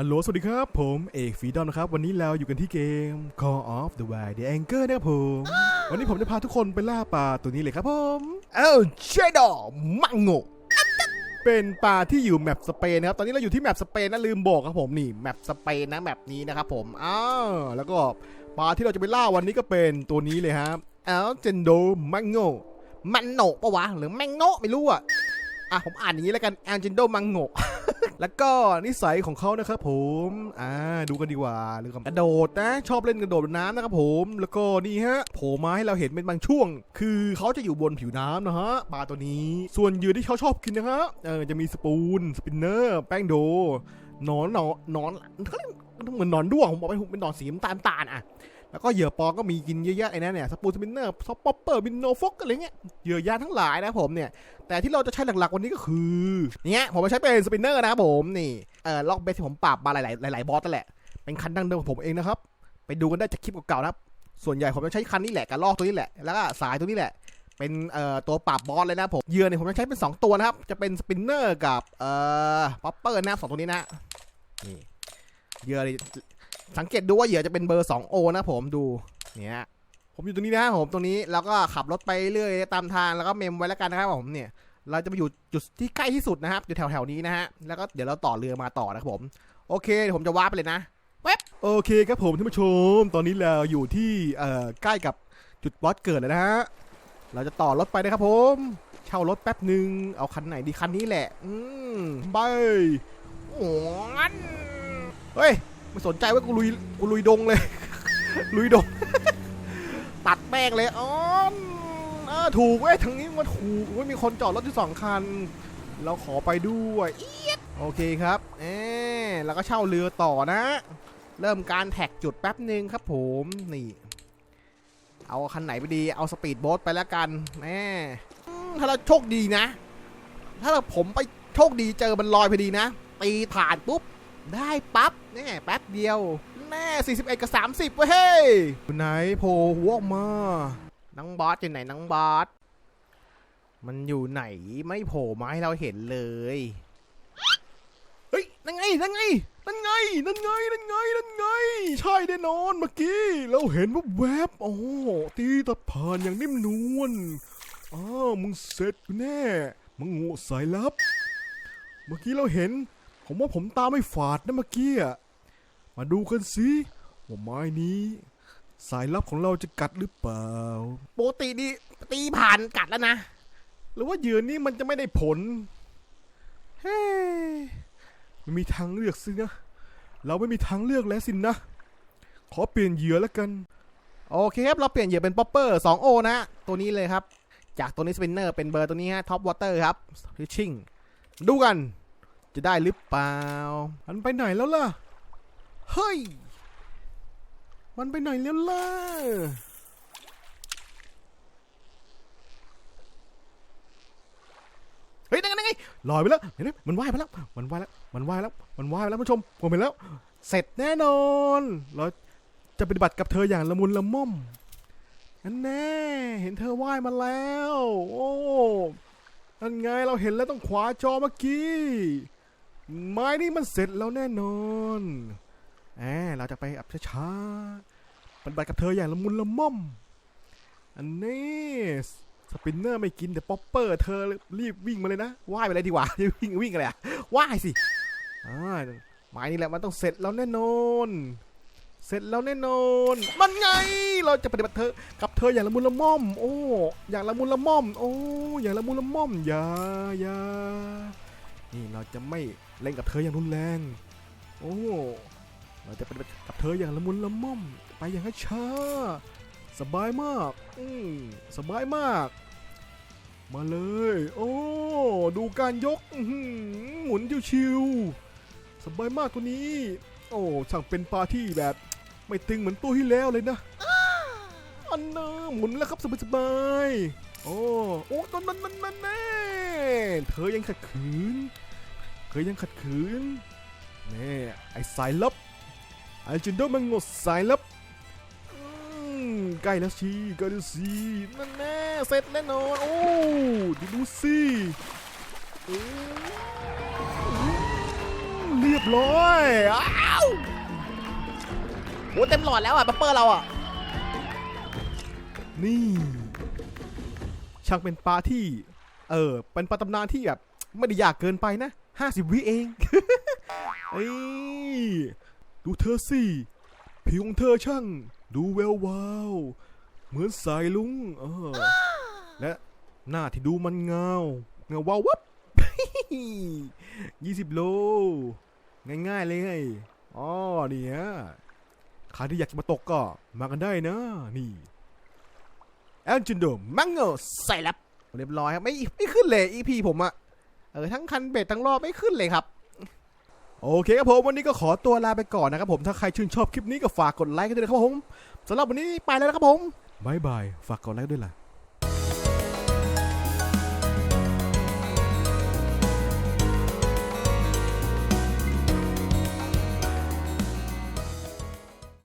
ฮัลโหล สวัสดีครับ ผมเอกฟีดอมนะครับ วันนี้เราอยู่กันที่เกม Call of the Wild The Anchor นะครับผม วันนี้ผมจะพาทุกคนไปล่าปลาตัวนี้เลยครับผม เอ้าเชดอมังโงเป็นปลาที่อยู่แมปสเปนนะครับ ตอนนี้เราอยู่ที่แมปสเปนนะลืมบอกครับผมนี่แมปสเปนนะแมปนี้นะครับผม อ้าวแล้วก็ปลาที่เราจะไปล่าวันนี้ก็เป็นตัวนี้เลยครับเอ้าเจนโดมังโงมันโนปะวะหรือแมงโนไม่รู้อะอะผมอ่านอย่างนี้แล้วกันแอนเจนโดมังโง แล้วก็นิสัยของเขานะครับผมอ่าดูกันดีกว่าเรื่องกระโดดนะ ชอบเล่นกระโดดบนน้ำนะครับผมแล้วก็นี่ฮะโผล่มาให้เราเห็นเป็นบางช่วง คือเขาจะอยู่บนผิวน้ำนะฮะปลาตัวนี้ ส่วนเหยื่อที่เขาชอบกินนะฮะเออจะมีสปูนสปินเนอร์แป้งโดหนอนหนอนหนอนเขาเรียกเหมือนหนอนด้วงผมบอกไปเป็นหนอนสีน้ำตาลตาลอะ แล้วก็เหยื่อปอก็มีกินเยอะแยะไอ้นั่นเนี่ยสปูนสปินเนอร์ซอปอปเปอร์บินโนฟกอะไรเงี้ยเหยื่อยาทั้งหลายนะผมเนี่ยแต่ที่เราจะใช้หลักๆวันนี้ก็คือเนี่ยผมมาใช้เป็นสปินเนอร์นะครับผมนี่เออล็อกเบสที่ผมปราบมาหลายๆหลายๆบอสนั่นแหละเป็นคันดั้งเดิมของผมเองนะครับไปดูกันได้จากคลิปเก่าๆนะครับส่วนใหญ่ผมจะใช้คันนี้แหละกับลอกตัวนี้แหละแล้วก็สายตัวนี้แหละเป็นเอ่อตัวปราบบอสเลยนะผมเหยื่อเนี่ยผมจะใช้เป็น 2 ตัวนะครับ จะเป็นสปินเนอร์กับเอ่อป๊อปเปอร์นะสองตัวนี้นะนี่เหยื่อนี่ สังเกตดูว่าเหยื่อจะเป็นเบอร์ 2O นะผมดูเนี่ยผมอยู่ตรงนี้นะครับผมตรงนี้แล้วก็ขับรถไปเรื่อยตามทางแล้วก็เมมไว้แล้วกันนะครับผมเนี่ยเราจะไปอยู่จุดที่ใกล้ที่สุดนะครับอยู่แถวๆนี้นะฮะแล้วก็เดี๋ยวเราต่อเรือมาต่อนะครับผมโอเคเดี๋ยวผมจะว้าร์ปไปเลยนะเว็บโอเคครับผมท่านผู้ชม ตอนนี้เราอยู่ที่เอ่อใกล้กับจุดบอสเกิดแล้วนะฮะเราจะต่อรถไปนะครับผม เช่ารถแป๊บหนึ่งเอาคันไหนดีคันนี้แหละ อืมไปโอ้ยเฮ้ย ไม่สนใจว่ากูลุยกูลุยดงเลย ลุยดง ตัดแม่งเลยอ๋อเออถูกเว้ยทางนี้มาถูกเว้ยมีคนจอดรถที่สองคัน เราขอไปด้วยเอียดโอเคครับเออแล้วก็เช่าเรือต่อนะ เริ่มการแท็กจุดแป๊บหนึ่งครับผมนี่ เอาคันไหนไปดีเอาสปีดโบ๊ทไปแล้วกันแน่ถ้าเราโชคดีนะ ถ้าเราผมไปโชคดีเจอมันลอยพอดีนะตีผ่านปุ๊บ ได้ปั๊บแน่แป๊บเดียวแน่41 กับ 30เว้ยเฮ้ยอยู่ไหนโผล่หัวออกมาน้องบอสอยู่ไหนน้องบอสมันอยู่ไหนไม่โผล่มาให้เราเห็นเลยเฮ้ยนั่นไงนั่นไงนั่นไงนั่นไงนั่นไงนั่นไง ใช่แน่นอนเมื่อกี้ เราเห็นว่าแวบโอ้ตีตัดผ่านอย่างนิ่มนวลอ้าวมึงเสร็จแน่มึงโง่สายลับ เมื่อกี้เราเห็น ผมว่าผมตาไม่ฝาดนะเมื่อกี้อะมาดูกันสิว่าไม้นี้ สายลับของเราจะกัดหรือเปล่า ปกตินี่ตีผ่านกัดแล้วนะ หรือว่าเหยื่อนี้มันจะไม่ได้ผล เฮ้ยมันมีทางเลือกสินะ เราไม่มีทางเลือกแล้วสินะ ขอเปลี่ยนเหยื่อแล้วกัน โอเคครับ เราเปลี่ยนเหยื่อเป็นป๊อปเปอร์ 2O นะ ตัวนี้เลยครับ จากตัวนี้สปินเนอร์เป็นเบอร์ตัวนี้ฮะท็อปวอเตอร์ครับฟิชชิ่งดูกัน จะได้หรือเปล่า มันไปไหนแล้วล่ะ เฮ้ย มันไปไหนแล้วล่ะ เฮ้ยนั่นไงนั่นไงลอยไปแล้ว เห็นไหมมันว่ายไปแล้ว มันว่ายแล้ว มันว่ายแล้ว มันว่ายไปแล้วผู้ชม ผมเห็นแล้ว เสร็จแน่นอนเราจะปฏิบัติกับเธออย่างละมุนละม่อมนั่นแน่ เห็นเธอว่ายมาแล้ว โอ้นั่นไงเราเห็นแล้วต้องขวาจอเมื่อกี้ ไม้นี่มันเสร็จแล้วแน่นอนแหมเราจะไปอับช้าๆปฏิบัติกับเธออย่างละมุนละม่อม อันนี้สปินเนอร์ไม่กินแต่ป๊อปเปอร์เธอรีบวิ่งมาเลยนะว่ายไปเลยดีกว่าวิ่งวิ่งอะไรอะว่ายสิอ่าไม้นี่แหละมันต้องเสร็จแล้วแน่นอน เสร็จแล้วแน่นอน มันไง เราจะปฏิบัติเธอกับเธออย่างละมุนละม่อม โอ้ อย่างละมุนละม่อม โอ้ อย่างละมุนละม่อม อย่าอย่า นี่เราจะไม่เล่นกับเธออย่างรุนแรง โอ้เราจะปฏิบัติกับเธออย่างละมุนละม่อม ไปอย่างช้าสบายมาก อืมสบายมาก มาเลย โอ้ ดูการยกหมุนชิวๆสบายมากตัวนี้ โอ้ช่างเป็นปลาที่แบบ ไม่ตึงเหมือนตัวที่แล้วเลยนะอันเน่ะหมุนแล้วครับสบายๆโอ้ โอ้นั่นนั่นนั่นนั่นแน่ เธอยังขัดขืน เธอยังขัดขืนแน่ไอ้สายลับไอ้จินโดมันงดสายลับอืมใกล้แล้วชีใกล้แล้วสินั่นแน่เสร็จแน่นอนโอ้ดูดูสิโอ้อืมเรียบร้อยอ้าวโอ้เต็มหลอดแล้วอะบัฟเฟอร์เราอะนี่ช่างเป็นปลาที่ เออ เป็นปตำนานที่แบบไม่ได้ยากเกินไปนะห้าสิบวิเองเอ้ยดูเธอสิผิวของเธอช่าง ดูแวววาว เหมือนสายลุงเออและหน้าที่ดูมันเงา เงาวาววับยี่สิบโล ง่ายๆเลยอ๋อเนี่ยใครที่อยากจะมาตกก็มากันได้นะ นี่แอนจินโดมังโงใส่ล้ว เรียบร้อยครับไม่ไม่ขึ้นเลย EP ผมอะเออทั้งคันเบ็ดทั้งรอบไม่ขึ้นเลยครับ โอเคครับผมวันนี้ก็ขอตัวลาไปก่อนนะครับผมถ้าใครชื่นชอบคลิปนี้ก็ฝากกดไลค์กันด้วยนะครับผมสำหรับวันนี้ไปแล้วนะครับผมบายบายฝากกดไลค์ด้วยล่ะ